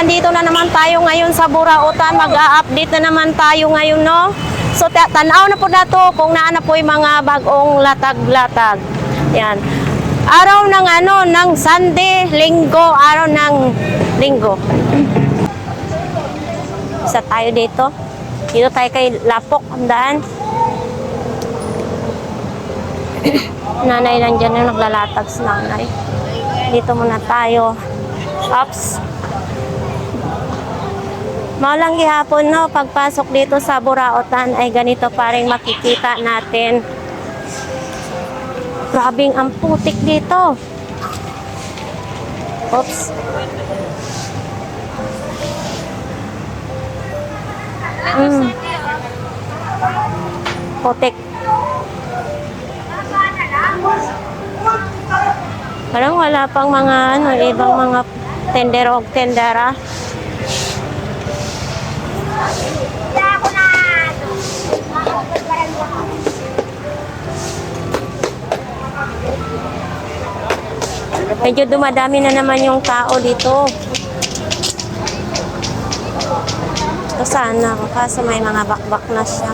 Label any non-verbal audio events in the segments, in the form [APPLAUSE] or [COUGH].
Nandito na naman tayo ngayon sa Burautan. Mag-a-update na naman tayo ngayon, no? So, ta- tanaw na po na to kung naan na po yung mga bagong latag-latag. Yan. Araw ng ano, ng Sunday, Linggo, araw ng Linggo. Isa tayo dito. Dito tayo kay Lapok, ang daan. [COUGHS] nanay nandyan yung naglalatag si nanay. Dito muna tayo. Ops. Maulang gihapon no, pagpasok dito sa Buraotan ay ganito pa rin makikita natin. Grabing ang putik dito. Oops. Mm. Putik. Parang wala pang mga ano, ibang mga tender o tendera. Medyo dumadami na naman yung tao dito. Ito sana ako, kaso may mga bakbak na siya.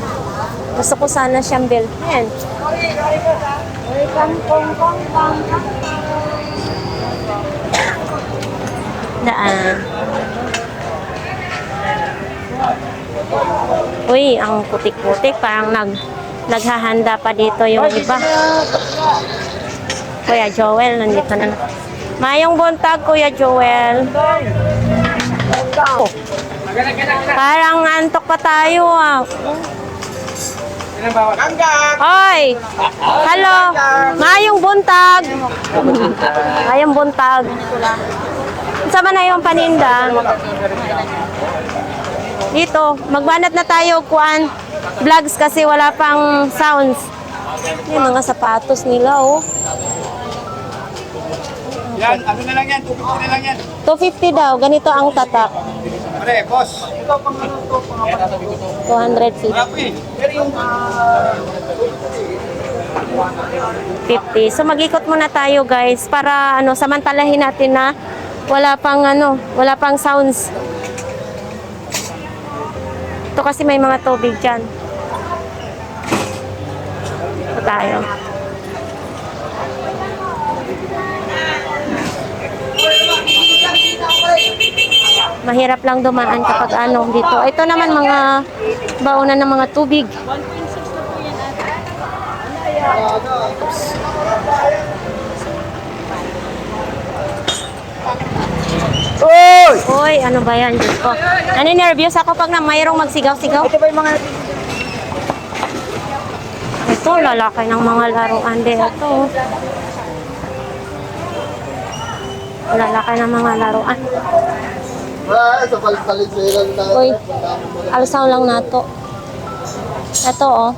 Gusto ko sana siyang bilhin. Daan. Uy, ang putik-putik. Parang nag, naghahanda pa dito yung iba. Kuya Joel, nandito na. Mayong buntag, Kuya Joel. Parang antok pa tayo ah. Hoy! Hello! Mayong buntag! Mayong buntag. Sama na yung paninda. Dito, magbanat na tayo kuan vlogs kasi wala pang sounds. Yung mga sapatos nila oh. Yan, ano na lang yan, 250 na lang yan. 250 daw, ganito ang tatak. Pare, boss. Ito pang ano to, pang 250. Marami. Pero yung 50. So mag-ikot muna tayo guys para ano samantalahin natin na wala pang ano, wala pang sounds. Ito kasi may mga tubig diyan. Ito tayo. Mahirap lang dumaan kapag ano dito. Ito naman mga baunan ng mga tubig. Uy! Uy, ano ba yan? Diyos ko. Naninervyos ako pag na mayroong magsigaw-sigaw. Ito ba yung mga... Ito, lalaki ng mga laruan din. Ito. Lalaki ng mga laruan. Ah. Uy, alsaw lang nato. Ito, oh.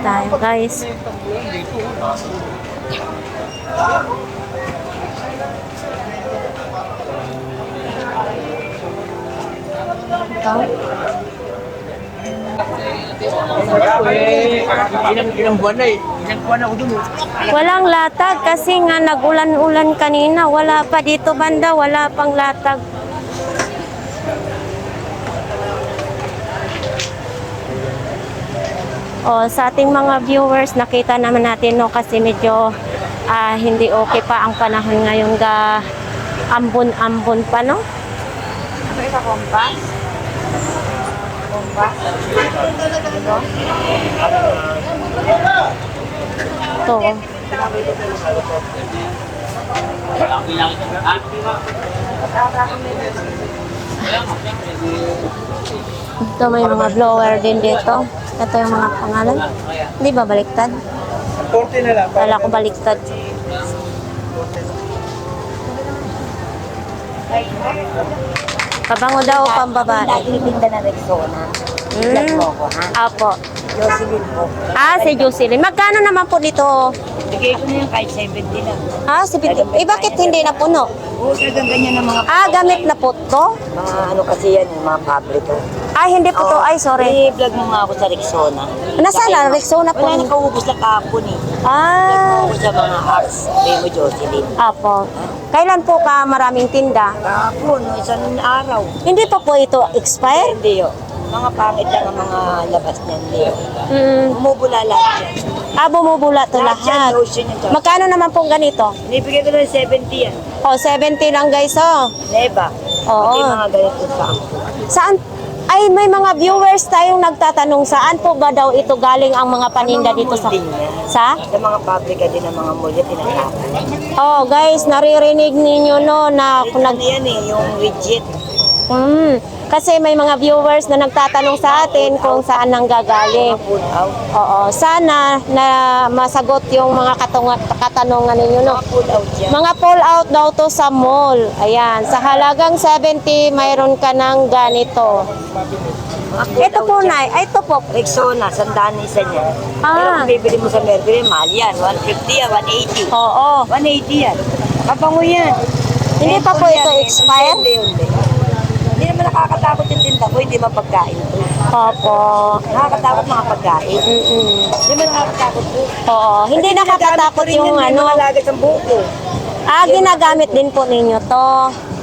Tayo, guys. Ilang buwan na eh. Ilang buwan na ako dun. Walang latag kasi nga nagulan-ulan kanina. Wala pa dito banda, wala pang latag. O, sa ating mga viewers, nakita naman natin no kasi medyo ah, hindi okay pa ang panahon ngayon ga ambon-ambon pa no. Ito isa kompas. Kompas. Ito. Ito. oh. Ito may mga blower din dito. Ito yung mga pangalan. Hindi ba baliktad? 40 na lang. Kala ko baliktad. Pabango daw pambabae. Lagi tinda na Rexona. Mm. Apo. Jocelyn po. Ah, si Jocelyn. Magkano naman po dito? Bigay ko na yung kahit 70 lang. Ah, si Piti. Eh, bakit hindi na puno? Oo, talagang ganyan ng mga Ah, gamit na po to? mga ano kasi yan, yung mga pabrika. Ah, hindi po to. Ay, sorry. I-vlog mo nga ako sa Rexona. Nasaan na? Rexona po. Wala, nakaubos na kahapon eh. Ah, ako sa mga arts. Sabi mo, Jocelyn. Apo. Kailan po ka maraming tinda? Kahapon, no, isang araw. Hindi pa po ito expire? Hindi yun. Mga pangit lang ang mga labas niyan. Mm. Umubula lahat yan. Ah, bumubula to Lahat yan, lahat. lotion yung Jocelyn. Magkano naman pong ganito? Binibigay ko ng 70 yan. Oh, 70 lang guys, oh. Neba. Oo. Hindi mga ganito sa Saan? Ay, may mga viewers tayong nagtatanong saan po ba daw ito galing ang mga paninda dito sa... Yan. Sa? Sa mga pabrika din ng mga mulya, tinatapon. Oh, guys, naririnig ninyo no na kung Ano nag... yan eh, yung rigid. Hmm, kasi may mga viewers na nagtatanong sa atin kung saan nang gagaling. Oo, sana na masagot yung mga katunga- katanungan ninyo no. Mga pull out daw to sa mall. Ayan, sa halagang 70, mayroon ka ng ganito. Ito po. Nay. Ay, Ito po. Rexona, sandaan isa niya. Ah. Pero kung bibili mo sa Mercury, mahal yan. 150 yan, 180. Oo. 180 yan. Kapango yan. Hindi pa po ito? Hindi, hindi. Hindi naman nakakatakot yung tinda ko, hindi mapagkain to. Opo. Nakakatakot mga pagkain. Mm-mm. Hindi man nakakatakot to. Oo. Hindi nakakatakot yung may ano. mga lagat sa buko. Ah, ginagamit din po ninyo to.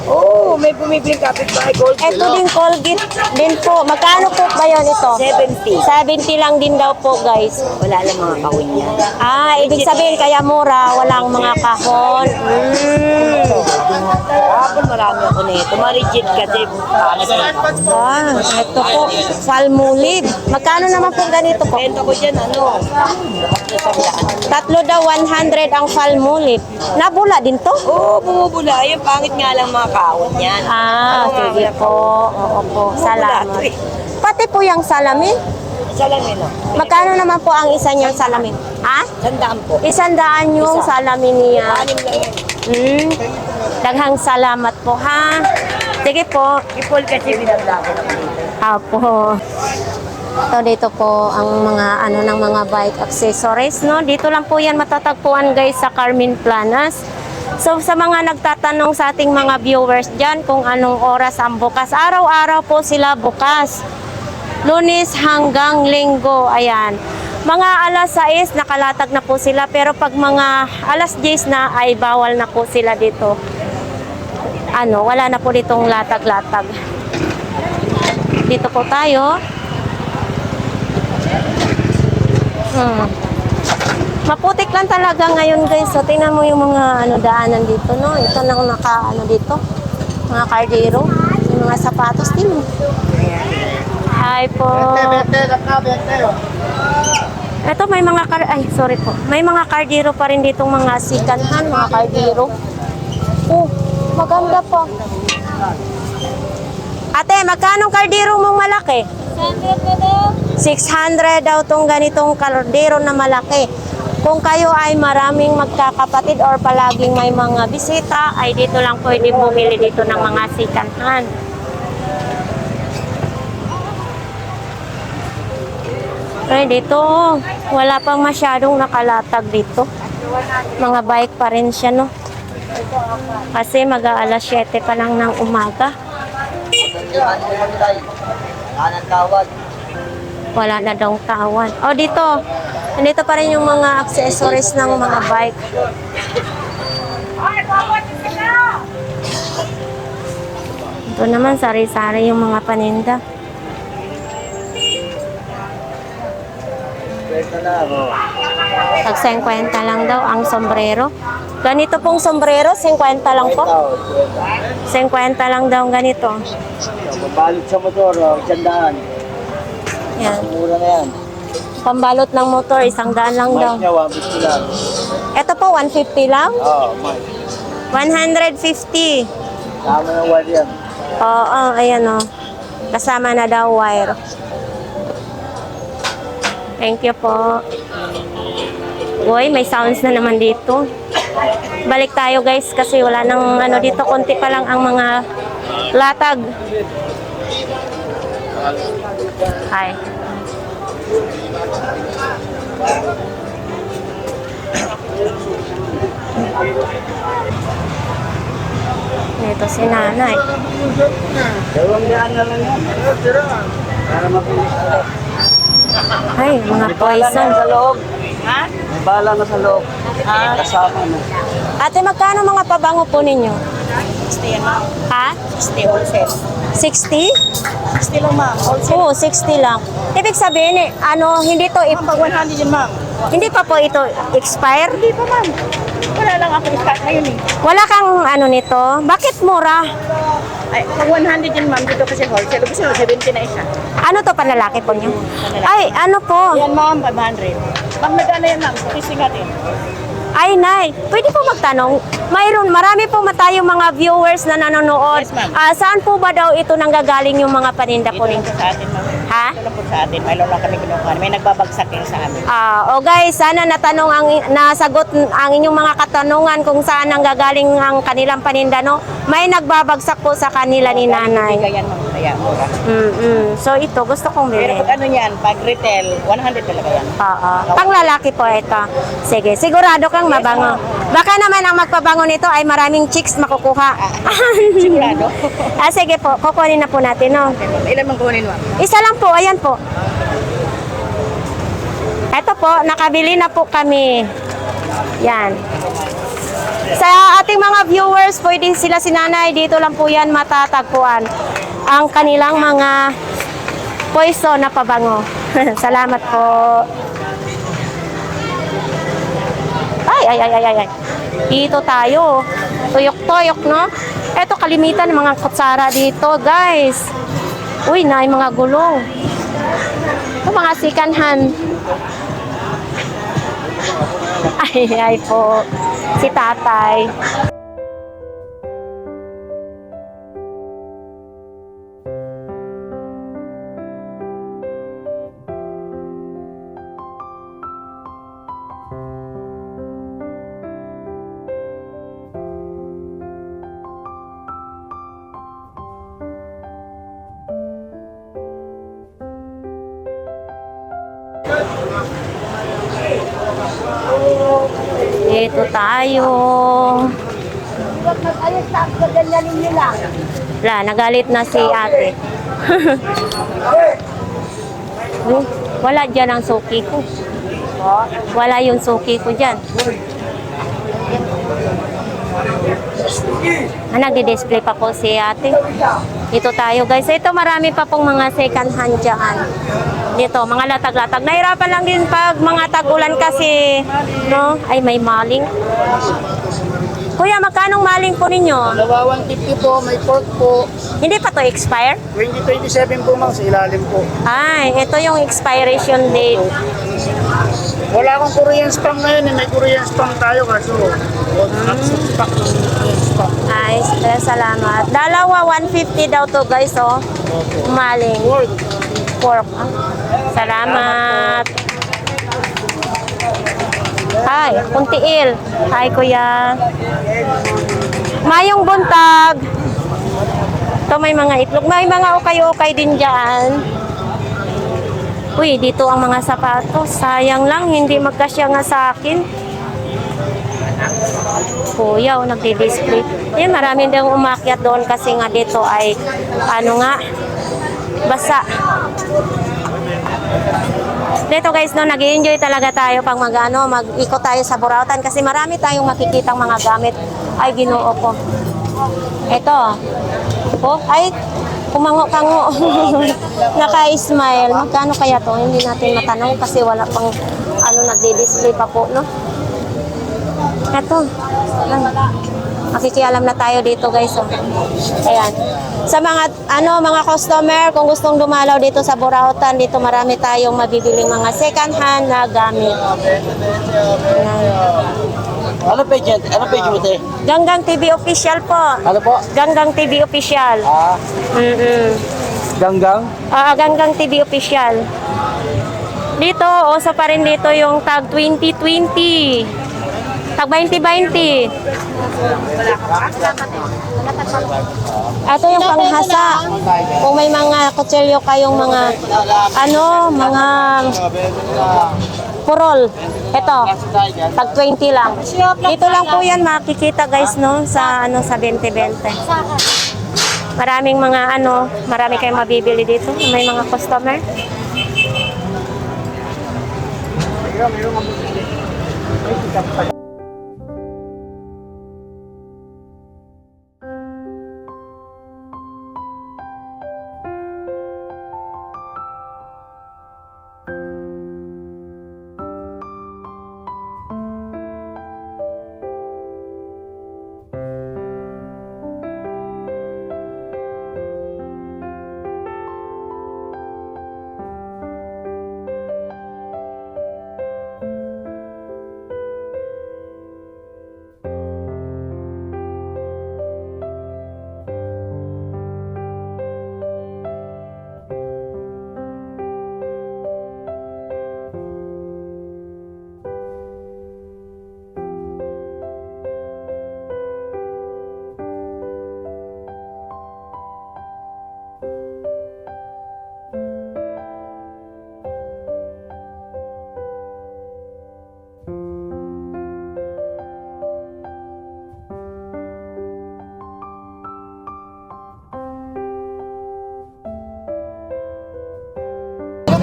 Oh, may bumibili kapitbahay gold. Ito din Colgate din po. Magkano po ba yun ito? 70. 70 lang din daw po, guys. Wala lang mga kawin yan. Ah, ibig sabihin kaya mura, walang mga kahon. Mm. Kahapon marami ako nito. Ma-rigid kasi pangit na. Ah, ito po, Falmulid. Magkano naman po ganito po? Benta ko dyan, ano, na. Tatlo daw 100 ang Falmulid. Nabula din to? Oo, bumubula. Yung pangit nga lang mga kaon yan. Ah, Ano nga, sige wala po. Oo po, salamat. To eh. Pati po yung salamin. Lang yun, oh. Magkano naman po ang isa niyang salamin? Ha? Sandaan po. Isandaan yung Isa. salamin niya. Anim lang yan. Hmm. Daghang salamat po ha. Sige po. Ipol kasi binagla ko lang dito. Apo. Ito dito po ang mga ano ng mga bike accessories no. Dito lang po yan matatagpuan guys sa Carmen Planas. So sa mga nagtatanong sa ating mga viewers diyan kung anong oras ang bukas. Araw-araw po sila bukas. Lunes hanggang linggo. Ayan. Mga alas 6 nakalatag na po sila pero pag mga alas 10 na ay bawal na po sila dito. Ano, wala na po ditong latag-latag. Dito po tayo. Hmm. Maputik lang talaga ngayon guys. So tingnan mo yung mga ano daanan dito no. Ito nang naka ano dito. Mga kardero. Yung mga sapatos din. Hi po. Ito may mga kar ay sorry po. May mga kardero pa rin ditong mga sikanhan, mga kardero. Oh, maganda po. Ate, magkano kardero mong malaki? 600 daw tong ganitong kaldero na malaki. Kung kayo ay maraming magkakapatid or palaging may mga bisita, ay dito lang pwede bumili dito ng mga sikanhan. Ay, dito, wala pang masyadong nakalatag dito. Mga bike pa rin siya, no? Kasi mag-aalas 7 pa lang ng umaga. Wala na daw tawan. Oh, dito. Nandito pa rin yung mga accessories ng mga bike. Ito naman, sari-sari yung mga paninda. Tag 50 lang daw ang sombrero. Ganito pong sombrero, 50 lang po. 50 lang daw ganito. Mabalot sa motor, oh, sandaan. Yan. Mura na yan. Pambalot ng motor, isang daan lang daw. Mas niya, 150 lang. Ito po, 150 lang. Oo, oh, mas. 150. Tama ng wad yan. Oo, ayan o. Kasama na daw wire. Thank you po. Uy, may sounds na naman dito. Balik tayo guys kasi wala nang ano dito. Konti pa lang ang mga latag. Hi. Ito si nanay. Dalawang daan na lang yan. Para. Ay, mga na poison. sa loob. Ha? May bala na sa loob. Ah. Kasama mo. Ate, magkano mga pabango po ninyo? 60 yan ma'am. Ha? 60 wholesale. 60? 60 lang ma'am. Oo, 60 lang. Ibig sabihin, eh, ano, hindi to, Ma'am, pag 100 yan ma'am. hindi pa po ito expire? Hindi pa ma'am. Wala lang ako start ngayon eh. Wala kang ano nito? Bakit mura? Ay, pag 100 yan ma'am, dito kasi wholesale. Gusto mo, 70 na isa. Ano to panlalaki po niyo? Ay, ano po? Yan ma'am, 500. Pag nag-ano yan ma'am, kissing natin. Ay, Nay, pwede po magtanong. Mayroon, marami po matayong mga viewers na nanonood. Yes, ma'am. Ah, saan po ba daw ito nanggagaling yung mga paninda Dito po lang ninyo? po sa atin. Ha? Dito lang po sa atin. May lang kami kinukuha. May nagbabagsak yan sa amin. Ah, o guys, sana natanong ang nasagot ang inyong mga katanungan kung saan nanggagaling ang kanilang paninda no. May nagbabagsak po sa kanila ni nanay. Bigay yan ma'am. Kaya mura. Mm So ito gusto kong Pero bilhin. pag ano yan, pag retail, 100 talaga yan. Oo. Panglalaki po ito. Sige, sigurado kang mabango. Baka naman ang magpabango nito ay maraming chicks makukuha. Sigurado. [LAUGHS] ah, sige po, kukunin na po natin, no? Ilan mang kunin ma'am? Isa lang po, ayan po. Ito po, nakabili na po kami. Yan. Sa ating mga viewers, pwede sila sinanay, dito lang po yan matatagpuan ang kanilang mga pwesto na pabango. [LAUGHS] Salamat po. Ay, ay, ay, ay, ay. Dito tayo. Tuyok-tuyok, no? Ito, kalimitan ng mga kutsara dito, guys. Uy, na mga gulong. Ito, mga sikanhan. [LAUGHS] Ay, ay po. Si tatay. Dito tayo. Wala, nagalit na si ate. [LAUGHS] Wala dyan ang suki ko. Wala yung suki ko dyan. Ah, nagdi-display pa po si ate. Dito tayo guys. Ito marami pa pong mga second hand dyan. Dito, mga latag-latag. Nahirapan lang din pag mga tag-ulan kasi, no? Ay, may maling. Kuya, magkanong maling po ninyo? Dalawa 150 po, may pork po. Hindi pa to expire? 2027 po ma'am sa ilalim po. Ay, ito yung expiration date. Wala akong Korean spam ngayon eh. May Korean spam tayo kaso. Not sa stock ng Korean spam. Ay, salamat. Dalawa, 150 daw to guys, oh. Maling. Word. Pork. Ah, Salamat. Hi, kuntiil. Hi, kuya. Mayong buntag. Ito may mga itlog. May mga ukay-ukay din dyan. Uy, dito ang mga sapatos. Sayang lang, hindi magkasya nga sa akin. Kuya, oh, nagdi-display. Ayun, marami din umakyat doon kasi nga dito ay, ano nga, basa. Dito guys, no, nag enjoy talaga tayo pag mag, ano, mag-ikot tayo sa Burautan kasi marami tayong makikitang mga gamit. Ay, ginoo ko. Ito. Oh, ay, kumango-kango. [LAUGHS] Naka-smile. Magkano kaya to? Hindi natin matanong kasi wala pang ano nagdi-display pa po, no? Ito. Ay, makikialam na tayo dito, guys. Oh. Ayan. Sa mga ano mga customer, kung gustong dumalaw dito sa Burautan, dito marami tayong mabibiling mga second hand na gamit. Ayan. Ano page yan? Ano page mo te? Ganggang TV official po. Ano po? Ganggang TV official. Ah, Mm-mm. ganggang? Ah, Ganggang TV official. Dito, uso pa rin dito yung tag 2020. Tag 2020. Ito yung panghasa. Kung may mga kutsilyo kayong mga ano, mga purol. Ito, tag 20 lang. Dito lang po yan makikita guys no sa ano sa 2020. Maraming mga ano, marami kayong mabibili dito. May mga customer.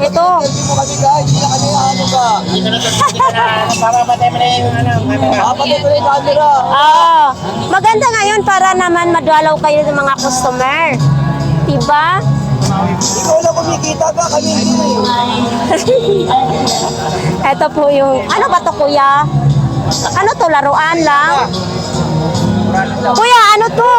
Ito. Hindi mo kami guys, hindi na ano ka. Hindi ka na hindi ka na napapamatay mo na yung ano, camera. Yung. Ah, maganda ngayon para naman madwalaw kayo ng mga customer. Diba? Ikaw lang kumikita ka, kami. [LAUGHS] Ito po yung, ano ba to kuya? Ano to, laruan lang? Kuya, ano to?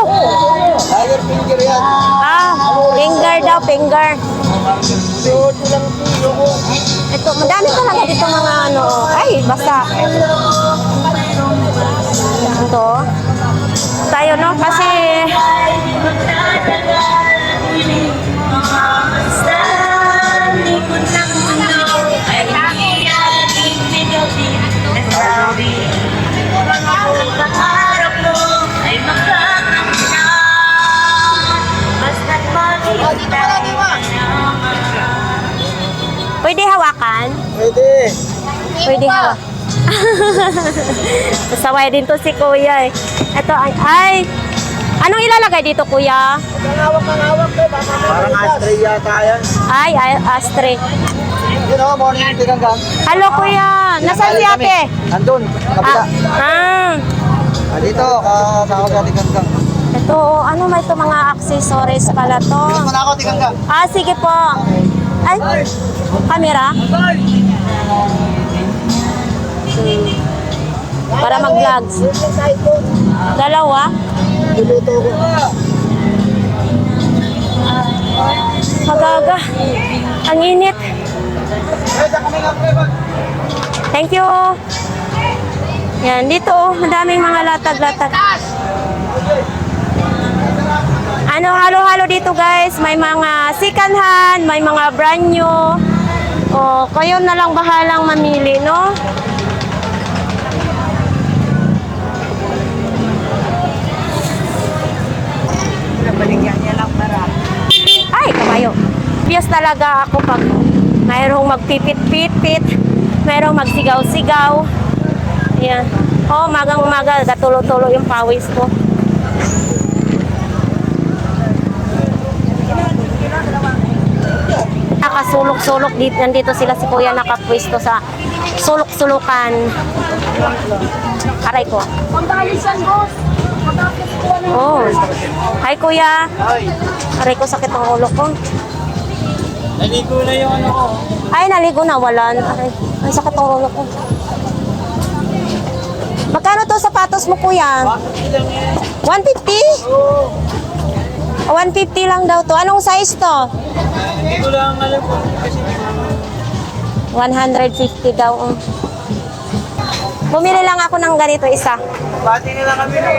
Tiger finger yan. Ah, finger daw, finger. Suot mo lang po. Ito, madami talaga dito mga ano. Ay, basta. Ito. Tayo, no? Kasi... Pwede hawakan? Pwede. Pwede hawakan. [LAUGHS] Pasaway din to si kuya eh. Ito ay, ay. Anong ilalagay dito kuya? Nangawak ko, baka Parang ashtray yata yan. Ay, ay ashtray. Yun o, morning tigang gang. Hello kuya, nasaan si ate? Nandun, kabila. Ah, ah. Ah, dito, kasama sa tigang gang. Ito, ano may ito mga accessories pala to. Tingnan mo na ako, tigang gang. Ah, sige po. Ay, camera? Hmm. Para mag-vlogs. Dalawa? Magaga. Ang init. Thank you. Yan, dito oh, madaming mga latag-latag. Ano, halo-halo dito guys. May mga second may mga brand new. O, kayo na lang bahalang mamili, no? Nabaligyan niya lang para. Ay, kabayo. Biyas talaga ako pag mayroong magpipit-pit-pit, mayroong magsigaw-sigaw. Ayan. Oh, magang umaga, gatulo-tulo yung pawis ko. Nakasulok-sulok dito, nandito sila si Kuya nakapwesto sa sulok-sulukan. Aray ko. Oh. Hi Kuya. Aray ko sakit ang ulo ko. Naligo na yung ano ko. Ay, naligo na, walan. Ay, ang sakit ang ulo ko. Magkano to sapatos mo, kuya? 150? Oo. 150 lang daw to. Anong size to? Hindi ko lang alam kung kasi 150 daw. oh. Bumili lang ako ng ganito isa. Pati nila kami ni...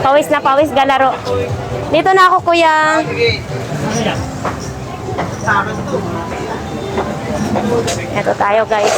Pawis na pawis, galaro. Dito na ako, kuya. Ito tayo, guys.